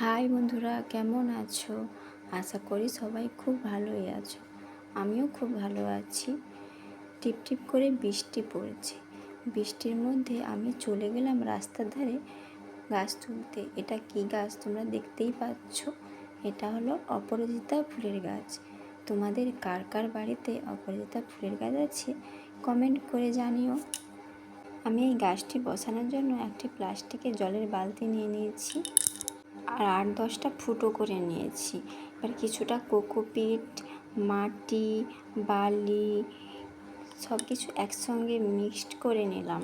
High বন্ধুরা, কেমন আছো? আশা করি সবাই খুব ভালোই আছো। আমিও খুব ভালো আছি। টিপ টিপ করে বৃষ্টি পড়েছে। বৃষ্টির মধ্যে আমি চলে গেলাম রাস্তার ধারে গাছ তুলতে। এটা কি গাছ তোমরা দেখতেই পাচ্ছ? এটা হলো অপরাজিতা ফুলের গাছ। তোমাদের কার কার বাড়িতে অপরাজিতা ফুলের গাছ আছে, কমেন্ট করে জানিও। আমি এই গাছটি বসানোর জন্য একটি প্লাস্টিকের জলের বালতি নিয়ে নিয়েছি। আর আট দশটা ফুটো করে নিয়েছি। এবার কিছুটা কোকোপিট, মাটি, বালি সব কিছু একসঙ্গে মিক্সড করে নিলাম।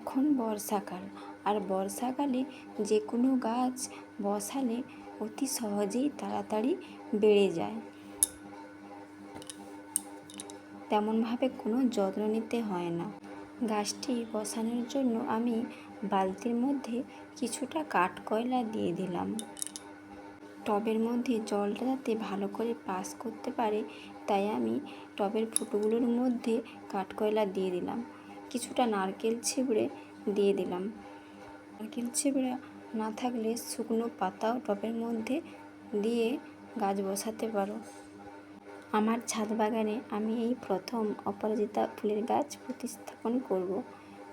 এখন বর্ষাকাল, আর বর্ষাকালে যে কোনো গাছ বসালে অতি সহজেই তাড়াতাড়ি বেড়ে যায়। তেমনভাবে কোনো যত্ন নিতে হয় না। গাছটি বসানোর জন্য আমি বালতির মধ্যে কিছুটা কাঠকয়লা দিয়ে দিলাম। টবের মধ্যে জলটা যাতে ভালো করে পাস করতে পারে, তাই আমি টবের ফুটোগুলোর মধ্যে কাঠকয়লা দিয়ে দিলাম। কিছুটা নারকেল ছিবড়ে দিয়ে দিলাম। নারকেল ছিবড়া না থাকলে শুকনো পাতাও টবের মধ্যে দিয়ে গাছ বসাতে পারো। আমার ছাদ বাগানে আমি এই প্রথম অপরাজিতা ফুলের গাছ প্রতিস্থাপন করব।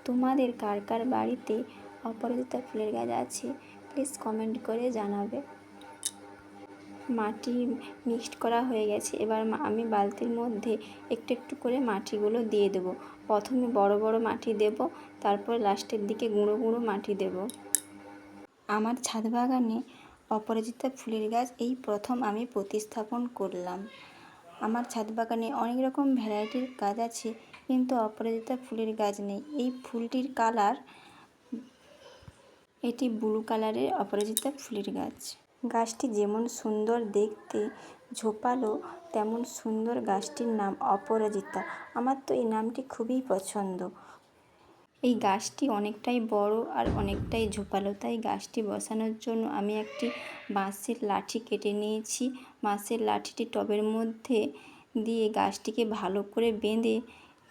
তোমাদের কার কার বাড়িতে অপরাজিতা ফুলের গাছ আছে প্লিজ কমেন্ট করে জানাবে। মাটি মিক্সড করা হয়ে গেছে, এবার আমি বালতির মধ্যে একটু একটু করে মাটিগুলো দিয়ে দেবো। প্রথমে বড় বড় মাটি দেব, তারপর লাস্টের দিকে গুঁড়ো গুঁড়ো মাটি দেব। আমার ছাদ বাগানে অপরাজিতা ফুলের গাছ এই প্রথম আমি প্রতিস্থাপন করলাম। আমার ছাদ বাগানে অনেক রকম ভ্যারাইটির গাছ আছে, কিন্তু অপরাজিতা ফুলের গাছ নেই। এই ফুলটির কালার এটি ব্লু কালারের অপরাজিতা ফুলের গাছ। গাছটি যেমন সুন্দর দেখতে ঝোপালো, তেমন সুন্দর গাছটির নাম অপরাজিতা। আমার তো এই নামটি খুবই পছন্দ। এই গাছটি অনেকটাই বড় আর অনেকটাই ঝোপালো। তাই গাছটি বসানোর জন্য আমি একটি বাঁশের লাঠি কেটে নিয়েছি। বাঁশের লাঠিটি টবের মধ্যে দিয়ে গাছটিকে ভালো করে বেঁধে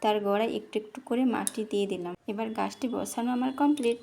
তার গোড়ায় একটু একটু করে মাটি দিয়ে দিলাম। এবার গাছটি বসানো আমার কমপ্লিট